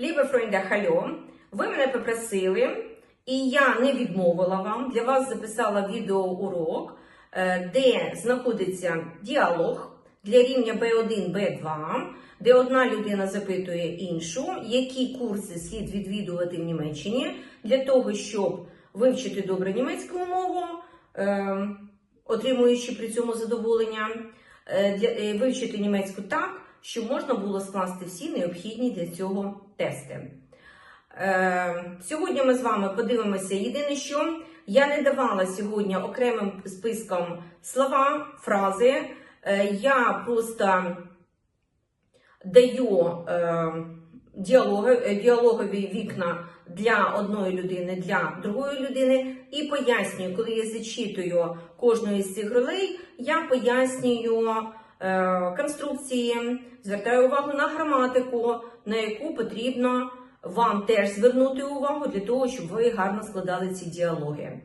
Лібе Фройнде Хальо, ви мене попросили, і я не відмовила вам. Для вас записала відеоурок, е, де знаходиться діалог для рівня B1, B2, де одна людина запитує іншу, які курси слід відвідувати в Німеччині для того, щоб вивчити добре німецьку мову, е, отримуючи при цьому задоволення, е, вивчити німецьку так, щоб можна було скласти всі необхідні для цього тести. Е, сьогодні ми з вами подивимося. Єдине, що я не давала сьогодні окремим списком слова, фрази. Е, я просто даю е, діалогові вікна для одної людини, для другої людини, і пояснюю, коли я зачитую кожну із цих ролей, я пояснюю конструкції, звертаю увагу на граматику, на яку потрібно вам теж звернути увагу для того, щоб ви гарно складали ці діалоги.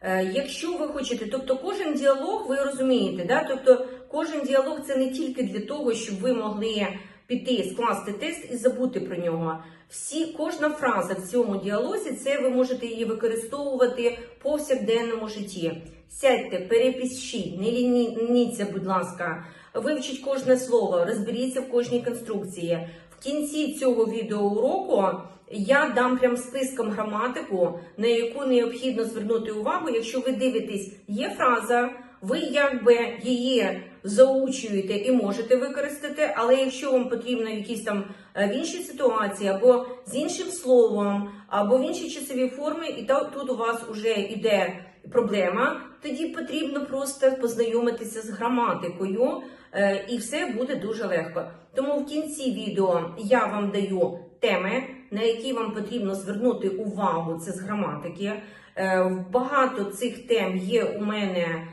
Е, Якщо ви хочете, тобто кожен діалог, ви розумієте, да? тобто кожен діалог це не тільки для того, щоб ви могли піти, скласти тест і забути про нього. Всі, кожна фраза в цьому діалозі, це ви можете її використовувати по повсякденному житті. Сядьте, перепишіть, не лініться, будь ласка, вивчіть кожне слово, розберіться в кожній конструкції. В кінці цього відеоуроку я дам прям списком граматику, на яку необхідно звернути увагу. Якщо ви дивитесь, є фраза, ви якби її заучуєте і можете використати, але якщо вам потрібно якісь там е, в іншій ситуації, або з іншим словом, або в іншій часовій формі, і тут у вас вже йде проблема, тоді потрібно просто познайомитися з граматикою, е, і все буде дуже легко. Тому в кінці відео я вам даю теми, на які вам потрібно звернути увагу, це з граматики. Е, Багато цих тем є у мене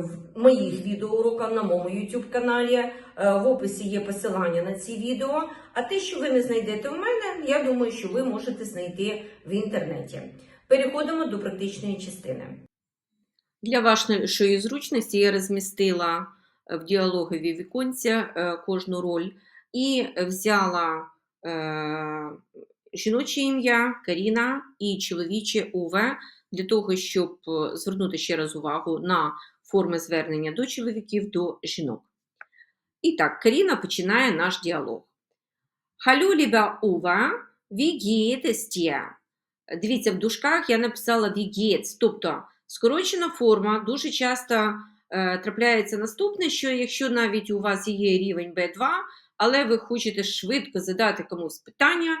в моїх відеоуроках на моєму YouTube каналі. Е, В описі є посилання на ці відео. А те, що ви не знайдете в мене, я думаю, що ви можете знайти в інтернеті. Переходимо до практичної частини. Для вашої зручності я розмістила в діалогові віконця е, кожну роль і взяла е, жіноче ім'я Каріна і чоловіче Уве для того, щоб е, звернути ще раз увагу на форми звернення до чоловіків, до жінок. І так, Каріна починає наш діалог. Hallo, lieber Uwe, wie? Дивіться, в дужках я написала wie тобто скорочена форма дуже часто е, трапляється наступне, що якщо навіть у вас є рівень B2, але ви хочете швидко задати комусь питання,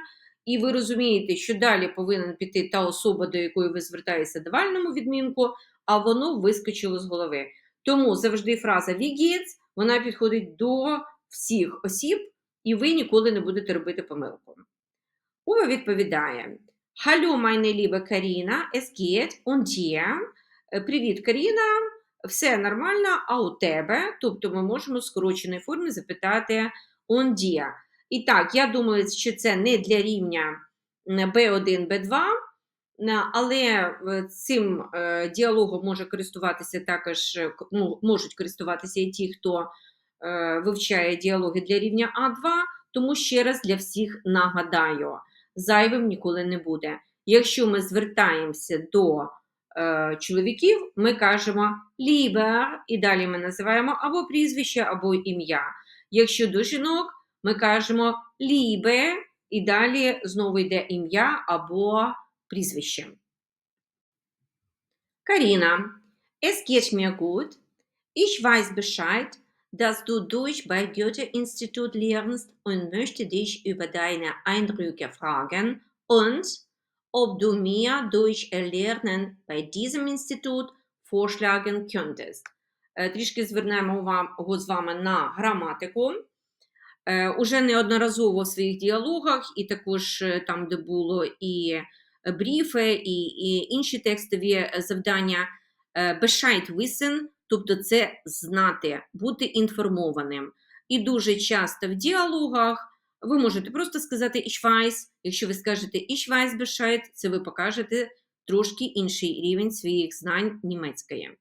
і ви розумієте, що далі повинен піти та особа, до якої ви звертаєтеся давальному відмінку, а воно вискочило з голови. Тому завжди фраза wie вона підходить до всіх осіб, і ви ніколи не будете робити помилку. Ува відповідає: Hallo, meine liebe Karina, es geht und dir? Привіт, Каріна, все нормально, а у тебе? Тобто ми можемо в скороченій формі запитати on dir. І так, я думаю, що це не для рівня B1, B2, е, але е, цим е, діалогом може користуватися також, е, ну, можуть користуватися і ті, хто е, вивчає діалоги для рівня А2, тому ще раз для всіх нагадаю, зайвим ніколи не буде. Якщо ми звертаємося до е, чоловіків, ми кажемо lieber, і далі ми називаємо або прізвище, або ім'я. Якщо до жінок, ми кажемо liebe, і далі знову йде ім'я або прізвище. Каріна, es geht mir gut. Ich weiß Bescheid, dass du Deutsch bei Goethe-Institut lernst und möchte dich über deine Eindrücke fragen und ob du mir Deutsch erlernen bei diesem Institut vorschlagen könntest. Е, Трішки звернемо увагу з вами на граматику. Е, Уже неодноразово в своїх діалогах, і також е, там, де було і бріфи, і, і інші текстові завдання. е, Bescheid wissen, тобто це знати, бути інформованим. І дуже часто в діалогах ви можете просто сказати ich weiß, якщо ви скажете ich weiß Bescheid, це ви покажете трошки інший рівень своїх знань німецької.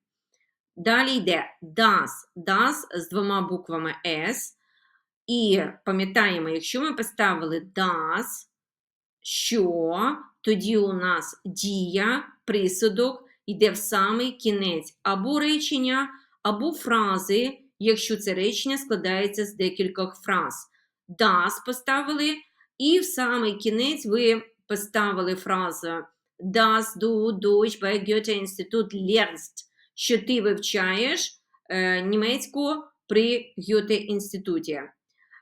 Далі йде das, das з двома буквами S. І пам'ятаємо, якщо ми поставили das що тоді у нас дія, присудок йде в самий кінець або речення, або фрази, якщо це речення складається з декількох фраз. Das поставили, і в самий кінець ви поставили фразу Das du Deutsch bei Goethe-Institut lernst, що ти вивчаєш е, німецьку при Гьоте-інституті.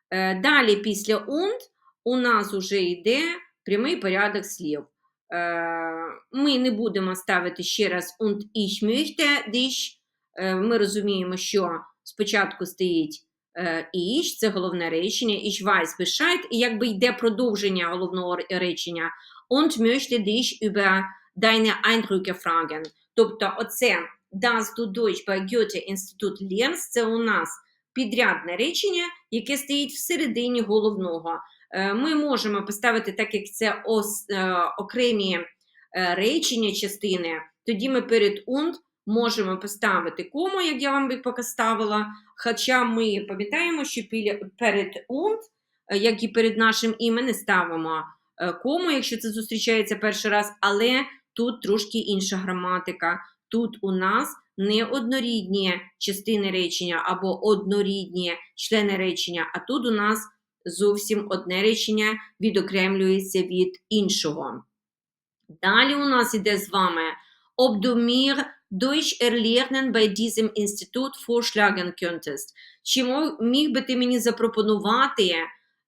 Е, далі, після und, у нас вже йде прямий порядок слів. Е, ми не будемо ставити ще раз und ich möchte dich. Е, ми розуміємо, що спочатку стоїть е, ich, це головне речення, ich weiß Bescheid, і якби йде продовження головного речення und möchte dich über deine Eindrücke fragen. Тобто, оце das du Deutsch bei Goethe-Institut lernst, це у нас підрядне речення, яке стоїть всередині головного. Е, Ми можемо поставити, так як це ос, е, окремі е, речення частини, тоді ми перед und можемо поставити кому, як я вам поставила. Хоча ми пам'ятаємо, що перед und, як і перед нашим іменем, ставимо кому, якщо це зустрічається перший раз, але тут трошки інша граматика. Тут у нас не однорідні частини речення або однорідні члени речення, а тут у нас зовсім одне речення відокремлюється від іншого. Далі у нас іде з вами du Deutsch erlernen bei diesem Institut vorschlagen könntest. Чи міг би ти мені запропонувати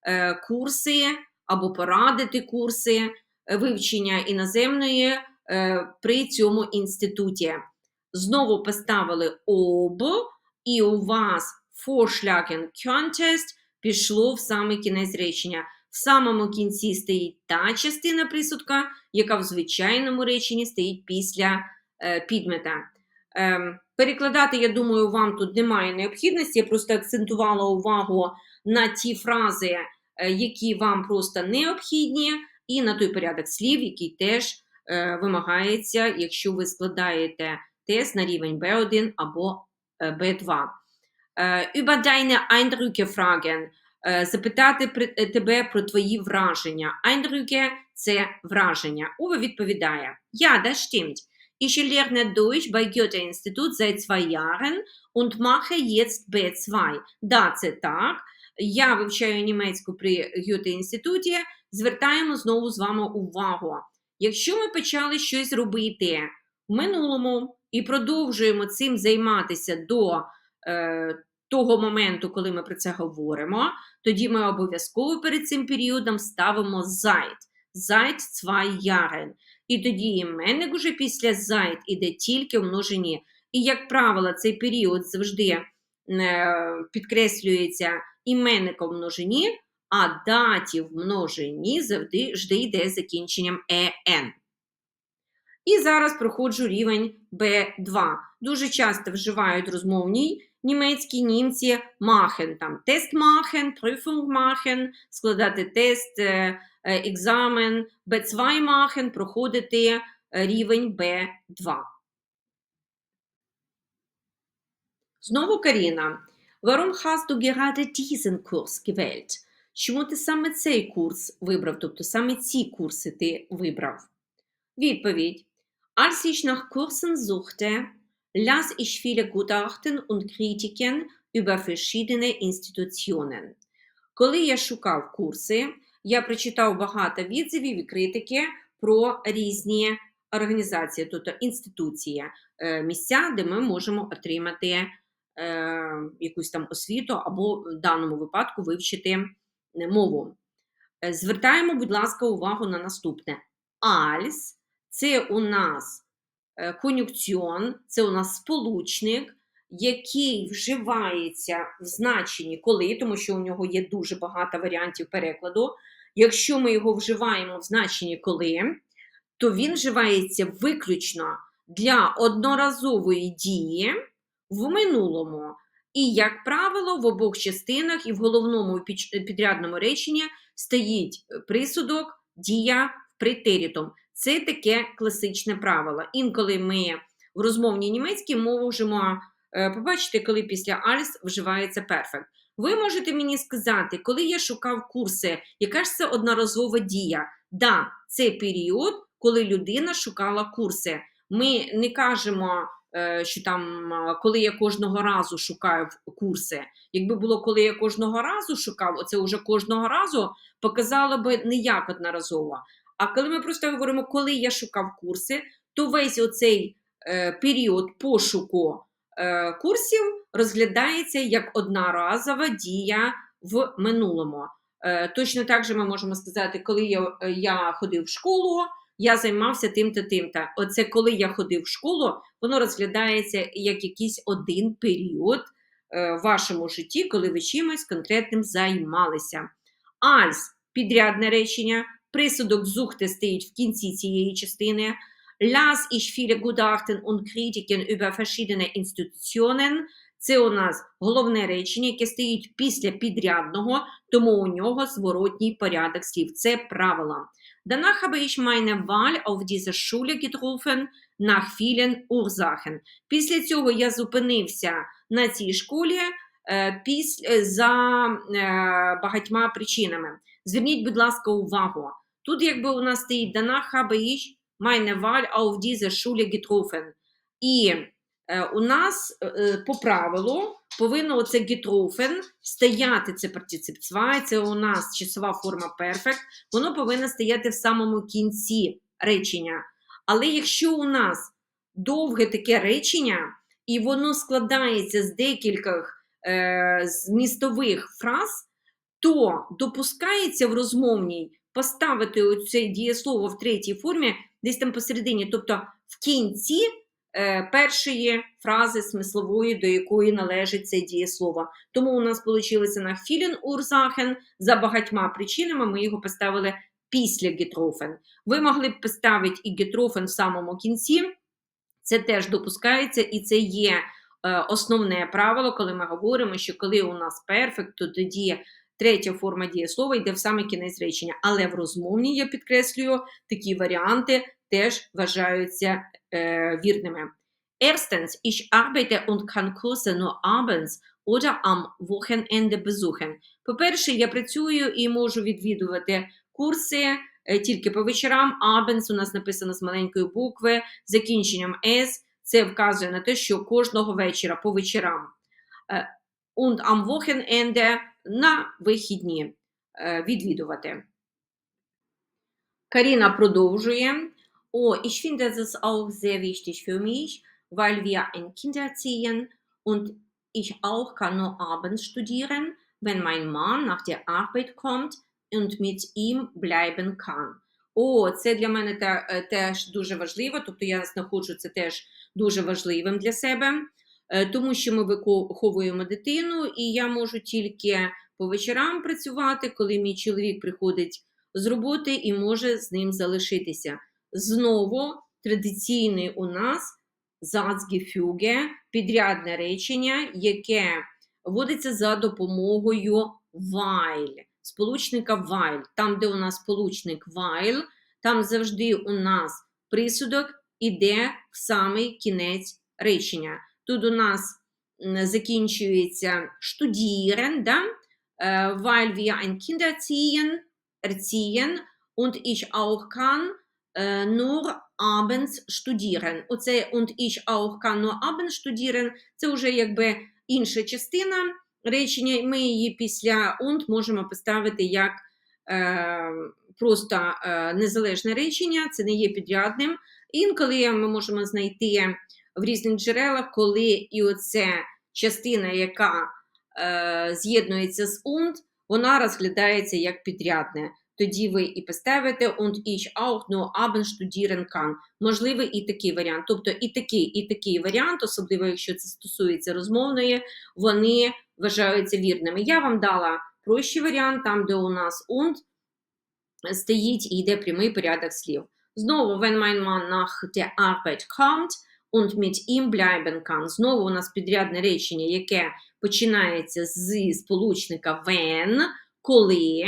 е, курси або порадити курси е, вивчення іноземної е, при цьому інституті? Знову поставили об, і у вас vorschlagen könntest пішло в самий кінець речення. В самому кінці стоїть та частина присудка, яка в звичайному реченні стоїть після е, підмета. Ем, перекладати, я думаю, вам тут немає необхідності. Я просто акцентувала увагу на ті фрази, е, які вам просто необхідні, і на той порядок слів, який теж е, вимагається, якщо ви складаєте тест на рівень B1 або е, B2. Е, Über deine Eindrücke fragen. Е, Запитати е, тебе про твої враження. Eindrücke – це враження. Уве відповідає: Ja, das stimmt. Ich lerne Deutsch bei Goethe-Institut seit zwei Jahren und mache jetzt B2. Да, це так. Я вивчаю німецьку при Гьоте-інституті. Звертаємо знову з вами увагу. Якщо ми почали щось робити в минулому і продовжуємо цим займатися до е, того моменту, коли ми про це говоримо, тоді ми обов'язково перед цим періодом ставимо seit. Seit zwei Jahren. І тоді іменник уже після seit іде тільки в множині. І, як правило, цей період завжди е, підкреслюється іменником в множині, а датів в множині завжди йде закінченням «en». І зараз проходжу рівень B2. Дуже часто вживають розмовній німецькі німці machen, там тест machen, Prüfung machen, складати тест, екзамен, B2 machen, проходити е, рівень B2. Знову Каріна. Warum hast du gerade diesen Kurs gewählt? Чому ти саме цей курс вибрав? Тобто саме ці курси ти вибрав? Відповідь. Als ich nach Kursen suchte, las ich viele Gutachten und Kritiken über verschiedene Institutionen. Коли я шукав курси, я прочитав багато відзивів і критики про різні організації, тобто інституції, е, місця, де ми можемо отримати е, якусь там освіту або в даному випадку вивчити е, мову. Звертаємо, будь ласка, увагу на наступне. Als – це у нас е, конюкціон, це у нас сполучник, який вживається в значенні коли, тому що у нього є дуже багато варіантів перекладу. Якщо ми його вживаємо в значенні коли, то він вживається виключно для одноразової дії в минулому. І, як правило, в обох частинах і в головному підрядному реченні стоїть присудок, дія в претерітум. Це таке класичне правило. Інколи ми в розмовній німецькій можемо е, побачити, коли після als вживається perfect. Ви можете мені сказати, коли я шукав курси, яка ж це одноразова дія? Да, це період, коли людина шукала курси. Ми не кажемо, е, що там, коли я кожного разу шукаю курси. Якби було, коли я кожного разу шукав, оце вже кожного разу показало би не як одноразово. А коли ми просто говоримо, коли я шукав курси, то весь оцей е, період пошуку е, курсів розглядається як одноразова дія в минулому. Е, точно так же ми можемо сказати, коли я, я ходив в школу, я займався тим-то, тим-то. Оце коли я ходив в школу, воно розглядається як якийсь один період в вашому житті, коли ви чимось конкретним займалися. Als підрядне речення, присудок зухте стоїть в кінці цієї частини. Las ich viele Gutachten und Kritiken über verschiedene Institutionen. Це у нас головне речення, яке стоїть після підрядного, тому у нього зворотній порядок слів. Це правило. Danach habe ich meine Wahl auf diese Schule getroffen nach vielen Ursachen. Після цього я зупинився на цій школі е, після, за е, багатьма причинами. Зверніть, будь ласка, увагу. Тут, якби у нас стоїть Danach habe ich meine Wahl auf diese Schule getroffen. І е, у нас е, по правилу повинно оце getroffen стояти, це партицip 2, це у нас часова форма perfect, воно повинно стояти в самому кінці речення. Але якщо у нас довге таке речення, і воно складається з декількох е, змістових фраз, то допускається в розмовній поставити оце дієслово в третій формі десь там посередині, тобто в кінці е, першої фрази смислової, до якої належить це дієслово. Тому у нас вийшло на філін урзахен за багатьма причинами ми його поставили після гетрофен. Ви могли б поставити і гетрофен в самому кінці, це теж допускається, і це є е, основне правило, коли ми говоримо, що коли у нас перфект, то тоді третя форма дієслова йде в саме кінець речення. Але в розмовній, я підкреслюю, такі варіанти теж вважаються е, вірними. Erstens, ich arbeite und kann Kurse nur abends oder am Wochenende besuchen. По-перше, я працюю і можу відвідувати курси е, тільки по вечорам. Abends у нас написано з маленької букви, закінченням S. Це вказує на те, що кожного вечора по вечорам. Е, Und am Wochenende на вихідні е, відвідувати. Каріна продовжує. Oh, ich finde das auch sehr wichtig für mich, weil wir ein Kind erziehen und ich auch kann nur abends studieren, wenn mein Mann nach der Arbeit kommt und mit ihm bleiben kann. О, це для мене те- е, теж дуже важливо, тобто я знаходжу це теж дуже важливим для себе, е, Тому що ми виховуємо дитину, і я можу тільки по вечорам працювати, коли мій чоловік приходить з роботи і може з ним залишитися. Знову традиційний у нас Satzgefüge, підрядне речення, яке вводиться за допомогою while, сполучника while. Там, де у нас сполучник while, там завжди у нас присудок іде в самий кінець речення. Тут у нас закінчується studieren, да? Е, weil wir ein Kind erziehen, erziehen und ich auch kann äh, nur abends studieren. Оце und ich auch kann nur abends studieren, це вже якби інша частина речення. Ми її після und можемо поставити як е, просто е, незалежне речення, це не є підрядним. Інколи ми можемо знайти в різних джерелах, коли і оце частина, яка е, з'єднується з und, вона розглядається як підрядне. Тоді ви і поставите und ich auch nur abends studieren kann. Можливий і такий варіант. Тобто і такий, і такий варіант, особливо якщо це стосується розмовної, вони вважаються вірними. Я вам дала прощий варіант, там, де у нас und стоїть і йде прямий порядок слів. Знову, wenn mein Mann nach der Arbeit kommt und mit ihm bleiben kann. Знову у нас підрядне речення, яке починається з сполучника when, коли.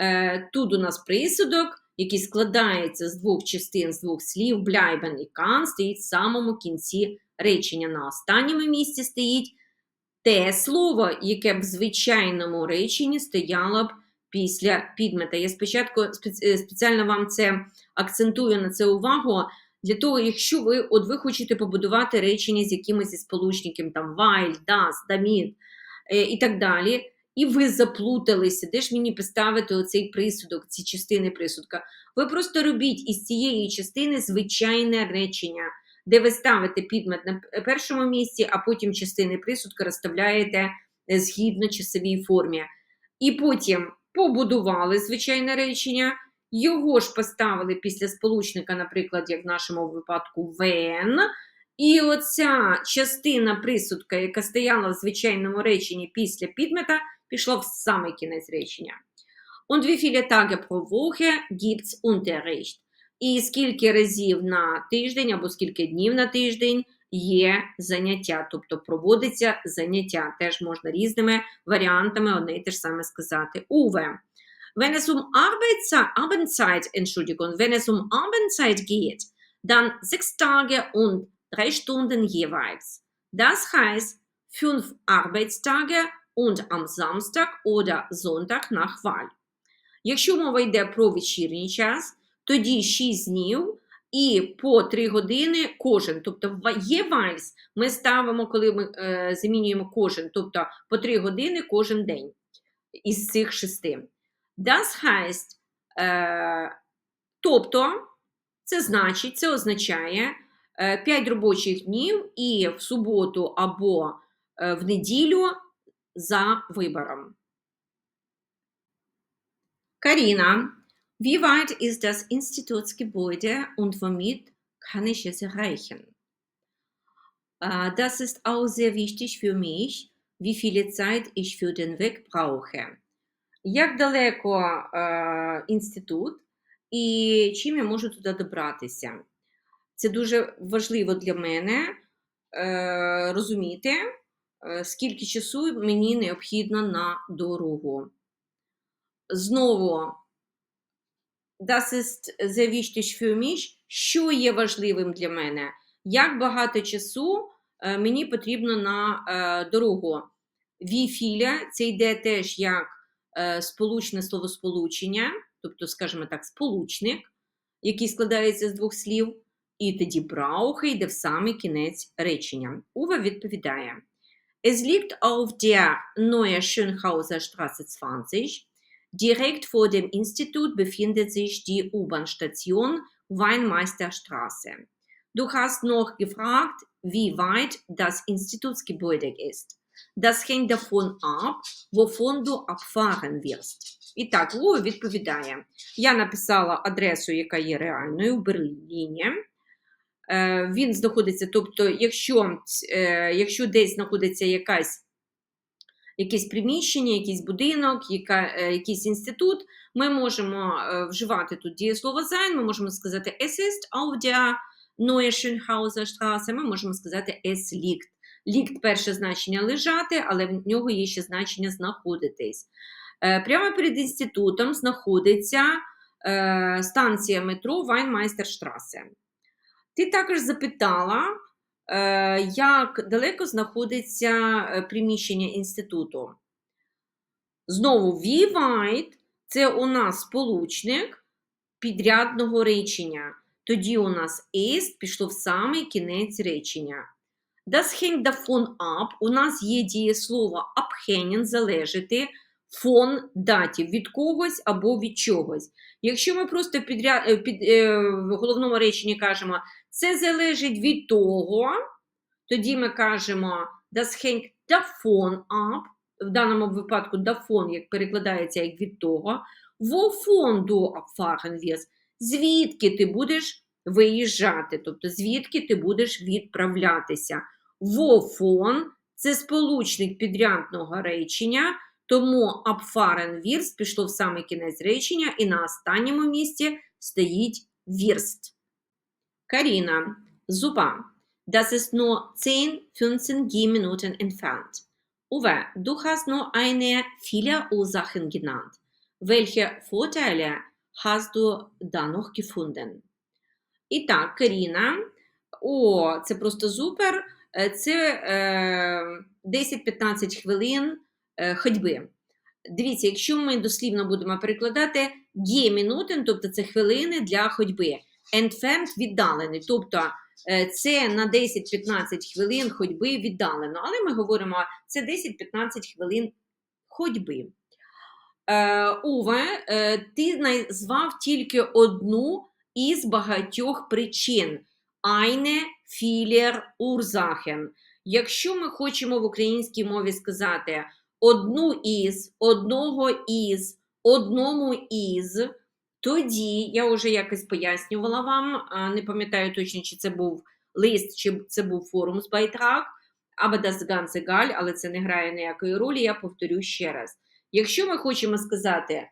Е, Тут у нас присудок, який складається з двох частин, з двох слів, bleiben і kann, стоїть в самому кінці речення. На останньому місці стоїть те слово, яке б в звичайному реченні стояло б після підмета. Я спочатку е, спеціально вам це акцентую на це увагу. Для того, якщо ви, от ви хочете побудувати речення з якимось із сполучників, там while, does, damit е, і так далі, і ви заплуталися, де ж мені поставити оцей присудок, ці частини присудка. Ви просто робіть із цієї частини звичайне речення, де ви ставите підмет на першому місці, а потім частини присудка розставляєте е, згідно часовій формі. І потім побудували звичайне речення, його ж поставили після сполучника, наприклад, як в нашому випадку when. І оця частина присудка, яка стояла в звичайному реченні після підмета, пішла в самий кінець речення. Und wie viele Tage pro Woche gibt's Unterricht? І скільки разів на тиждень або скільки днів на тиждень є заняття, тобто проводиться заняття. Теж можна різними варіантами одне й те ж саме сказати. Уве. Wenn es um Arbeitszeit, Abendzeit, Entschuldigung, wenn es um Abendzeit geht, dann sechs Tage und drei Stunden jeweils. Das heißt, fünf Arbeitstage und am Samstag oder Sonntag nach Wahl. Якщо мова йде про вечірній час, тоді 6 днів і по 3 години кожен. Тобто є ми ставимо, коли ми е, замінюємо кожен, тобто по 3 години кожен день із цих шести. Das heißt, е, тобто, це значить, це означає 5 робочих днів і в суботу або е, в неділю за вибором. Karina, wie weit ist das Institutsgebäude und womit kann ich es erreichen? Äh, Das ist auch sehr wichtig für mich, wie viel Zeit ich für den Weg brauche. Як далеко е, інститут і чим я можу туди добратися? Це дуже важливо для мене е, розуміти, е, скільки часу мені необхідно на дорогу. Знову, das ist sehr wichtig für mich, що є важливим для мене, як багато часу е, мені потрібно на е, дорогу. Віфіля це йде теж як сполучне словосполучення, тобто, скажімо так, сполучник, який складається з двох слів, і тоді браухе йде в самий кінець речення. Ува відповідає: Es liegt auf der Neue Schönhauser Straße 20. Direkt vor dem Institut befindet sich die U-Bahn-Station Weinmeisterstraße. Du hast noch gefragt, wie weit das Institutsgebäude ist. Das hängt davon ab, wovon du abfahren wirst. І так, Вова відповідає: Я написала адресу, яка є реальною в Берліні. Е, Він знаходиться, тобто, якщо, е, якщо десь знаходиться якась якесь приміщення, якийсь будинок, яка, е, якийсь інститут, ми можемо вживати тут дієслово sein, ми можемо сказати es ist auf der Neue Schönhauser Straße, ми можемо сказати es liegt. Liegt – перше значення лежати, але в нього є ще значення знаходитись. Е, Прямо перед інститутом знаходиться е, станція метро Weinmeisterstraße. Ти також запитала, е, як далеко знаходиться приміщення інституту. Знову wie weit – це у нас сполучник підрядного речення. Тоді у нас ist пішло в самий кінець речення. Das hängt davon ab. У нас є дієслово abhängen – залежати, фон датів від когось або від чогось. Якщо ми просто підря... е, під, е, в головному реченні кажемо це залежить від того, тоді ми кажемо das hängt davon ab, в даному випадку davon як перекладається як від того, wovon du abfahren wirst, звідки ти будеш виїжджати, тобто звідки ти будеш відправлятися. Wovon – це сполучник підрядного речення, тому abfahren wirst пішло в самий кінець речення, і на останньому місці стоїть wirst. Karina, super. Das ist nur 10-15 Gehminuten entfernt. Uwe, du hast nur eine viele Ursachen genannt. Welche Vorteile hast du da noch gefunden? І так, Каріна, о, це просто супер. Е, це е, 10-15 хвилин е, ходьби. Дивіться, якщо ми дослівно будемо перекладати гемінутен, тобто це хвилини для ходьби. Entfernt віддалений, тобто е, це на 10-15 хвилин ходьби віддалено. Але ми говоримо, це 10-15 хвилин ходьби. Е, Уве, е, ти назвав тільки одну із багатьох причин. Eine vieler Ursachen. Якщо ми хочемо в українській мові сказати одну із, одного із, одному із, тоді я вже якось пояснювала вам, не пам'ятаю точно, чи це був лист, чи це був форумсбайтрак, або das ganze egal, але це не грає ніякої ролі, я повторю ще раз. Якщо ми хочемо сказати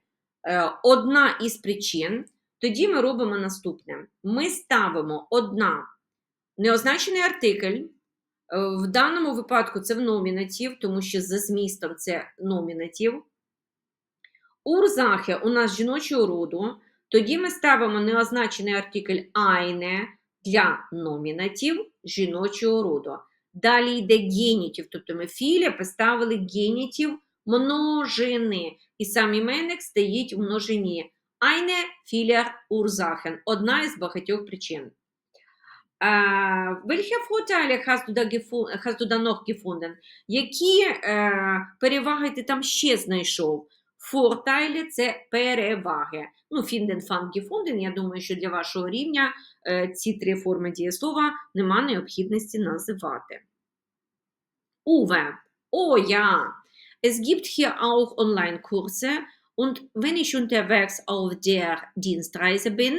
е, одна із причин, тоді ми робимо наступне: ми ставимо одна неозначений артикль. е, В даному випадку це в номінатив, тому що за змістом це номінатив. Урзахе у нас жіночого роду. Тоді ми ставимо неозначений артикль eine для номінатив жіночого роду. Далі йде генітів, тобто ми філія поставили генітів множини. І сам іменник стоїть у множині. Eine vieler Ursachen. Одна із багатьох причин. Äh, welche Vorteile hast du, da gefu- hast du da noch gefunden? Які е, переваги ти там ще знайшов? Vorteile – це переваги. Ну, finden, fand, gefunden. Я думаю, що для вашого рівня е, ці три форми дієслова нема необхідності називати. Uwe. Oh ja, es gibt hier auch Online-Kurse und wenn ich unterwegs auf der Dienstreise bin,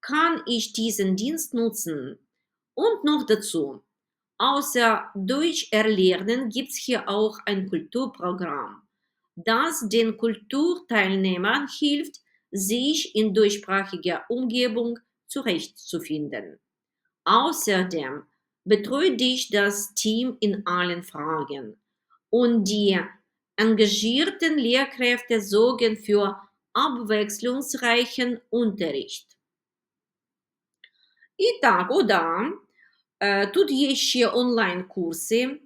kann ich diesen Dienst nutzen. Und noch dazu, außer Deutsch erlernen gibt es hier auch ein Kulturprogramm, das den Kulturteilnehmern hilft, sich in deutschsprachiger Umgebung zurechtzufinden. Außerdem betreut dich das Team in allen Fragen und die engagierten Lehrkräfte sorgen für abwechslungsreichen Unterricht. І так, о, да. Е, Тут є ще онлайн-курси.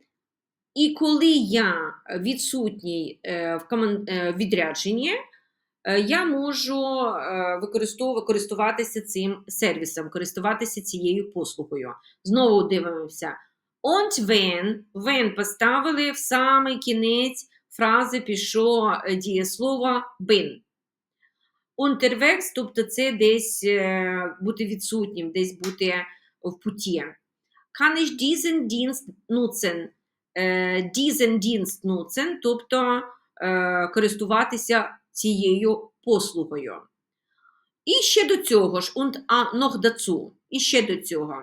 І коли я відсутній е, в е, відрядженні, я можу користуватися цим сервісом, користуватися цією послугою. Знову дивимося. Und wenn, when поставили в самий кінець фрази пішло дієслово bin. Unterwegs, тобто це десь е, бути відсутнім, десь бути в путі. Kann ich diesen Dienst nutzen? Diesen Dienst тобто е, користуватися цією послугою. І ще до цього ж, und noch dazu, і ще до цього.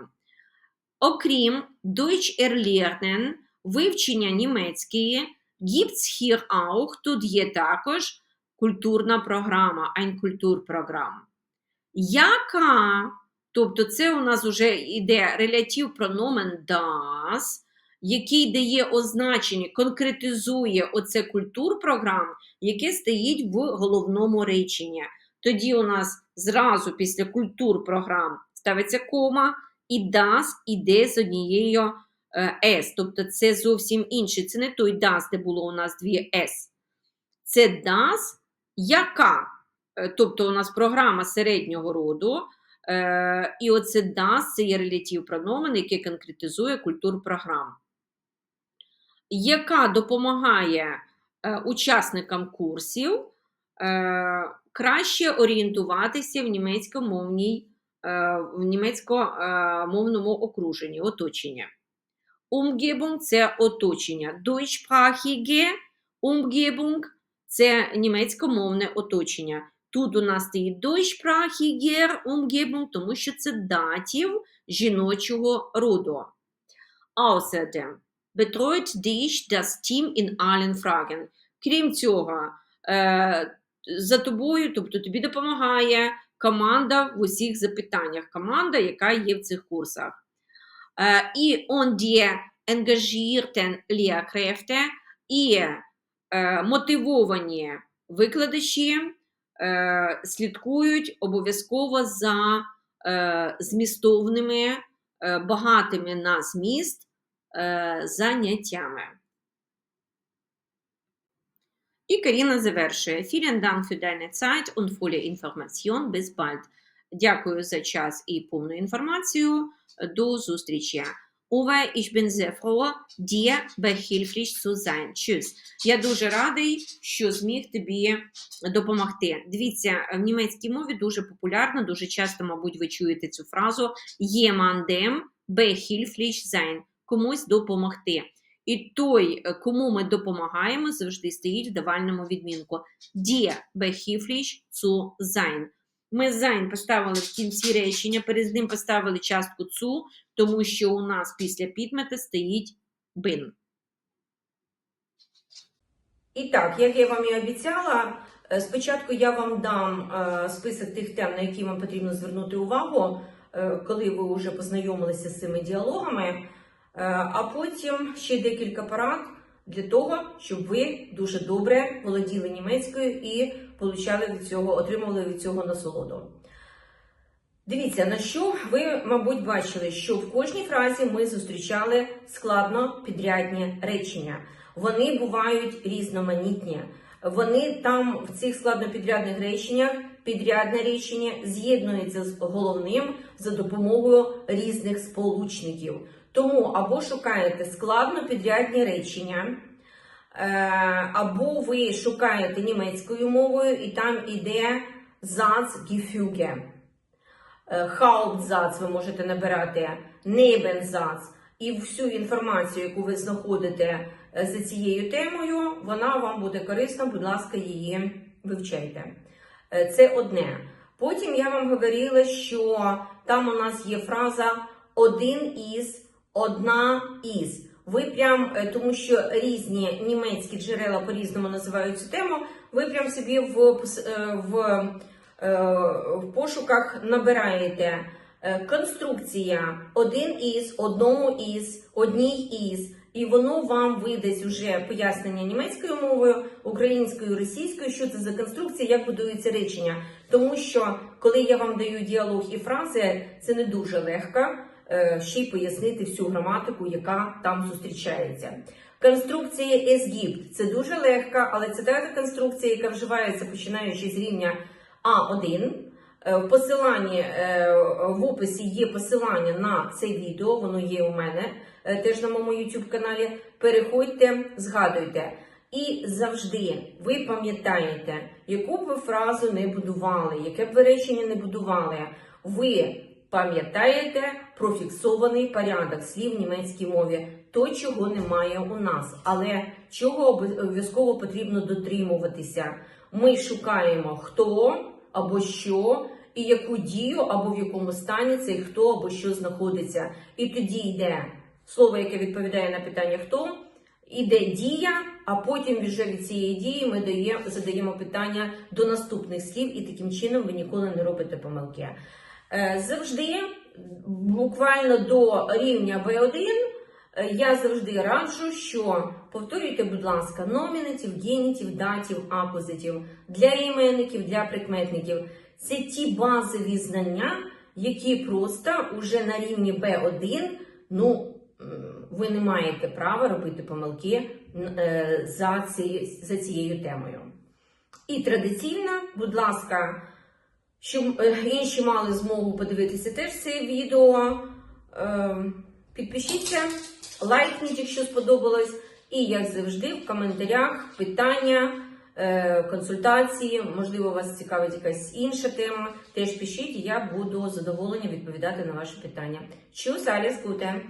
Окрім Deutsch erlernen, вивчення німецької, gibt's hier auch, тут є також культурна програма, ein Kulturprogramm. Яка, тобто це у нас вже йде релятив прономен das, який дає означення, конкретизує оце культурпрограм, яке стоїть в головному реченні. Тоді у нас зразу після культурпрограм ставиться кома, і das іде з однією е, S. Тобто це зовсім інше. Це не той das, де було у нас дві S. Це das, яка, е, тобто у нас програма середнього роду, е, і оце das, це є релятив прономен, який конкретизує культурпрограм яка допомагає е, учасникам курсів краще орієнтуватися в німецькомовній, в німецькомовному окруженні, оточенні. Umgebung – це оточення. Deutschsprachige Umgebung – це німецькомовне оточення. Тут у нас стоїть Deutschsprachiger Umgebung, тому що це датів жіночого роду. Außerdem betreut dich das Team in allen Fragen. Крім цього, е, за тобою, тобто тобі допомагає команда в усіх запитаннях. Команда, яка є в цих курсах. Е, і on die engagierten Lehrkräfte, і мотивовані викладачі е, слідкують обов'язково за е, змістовними, е, багатими на зміст е, заняттями. І Каріна завершує. Vielen Dank für deine Zeit und volle Information. Bis bald. Дякую за час і повну інформацію. До зустрічі. Uwe, ich bin sehr froh, dir behilflich zu sein. Tschüss. Я дуже радий, що зміг тобі допомогти. Дивіться, в німецькій мові дуже популярно, дуже часто, мабуть, ви чуєте цю фразу jemandem behilflich sein. Комусь допомогти. І той, кому ми допомагаємо, завжди стоїть в давальному відмінку. Dir behilflich zu sein. Ми sein поставили в кінці речення, перед ним поставили частку цу, тому що у нас після підмета стоїть bin. І так, як я вам і обіцяла, е, спочатку я вам дам е, список тих тем, на які вам потрібно звернути увагу, е, коли ви вже познайомилися з цими діалогами, а потім ще декілька порад для того, щоб ви дуже добре володіли німецькою і получали від цього, отримували від цього насолоду. Дивіться, на що ви, мабуть, бачили, що в кожній фразі ми зустрічали складно підрядні речення. Вони бувають різноманітні. Вони там в цих складнопідрядних реченнях підрядне речення з'єднується з головним за допомогою різних сполучників. Тому або шукаєте складнопідрядні речення, е, або ви шукаєте німецькою мовою, і там іде Satzgefüge. Е, Hauptsatz ви можете набирати, Nebensatz. І всю інформацію, яку ви знаходите е, за цією темою, вона вам буде корисна, будь ласка, її вивчайте. Це одне. Потім я вам говорила, що там у нас є фраза один із, одна із. Ви прям, е, тому що різні німецькі джерела по-різному називають цю тему, ви прям собі в, е, в, е, в пошуках набираєте конструкція один із, одному із, одній із. І воно вам видасть уже пояснення німецькою мовою, українською, російською, що це за конструкція, як будується речення. Тому що коли я вам даю діалог і фрази, це не дуже легко ще й пояснити всю граматику, яка там зустрічається. Конструкція «es-gibt» – це дуже легко, але це така конструкція, яка вживається починаючи з рівня А1. Е, В посиланні е, в описі є посилання на це відео, воно є у мене е, теж на моєму YouTube каналі. Переходьте, згадуйте. І завжди ви пам'ятаєте, яку б ви фразу не будували, яке б ви речення не будували, ви пам'ятаєте про фіксований порядок слів в німецькій мові, то чого немає у нас, але чого обов'язково потрібно дотримуватися. Ми шукаємо хто або що, і яку дію або в якому стані цей хто або що знаходиться. І тоді йде слово, яке відповідає на питання хто, іде дія, а потім вже від цієї дії ми дає, задаємо питання до наступних слів, і таким чином ви ніколи не робите помилки. Е, Завжди, буквально до рівня B1, е, я завжди раджу, що повторюйте, будь ласка, номінатив, генітів, датів, апозитів для іменників, для прикметників. Це ті базові знання, які просто уже на рівні B1, ну, ви не маєте права робити помилки е, за цією темою. І традиційно, будь ласка, щоб е, інші мали змогу подивитися теж це відео. Е, Підпишіться, лайкніть, якщо сподобалось. І, як завжди, в коментарях питання, е, консультації, можливо, вас цікавить якась інша тема. Теж пишіть, я буду з задоволенням відповідати на ваші питання. Tschüss, alles Gute!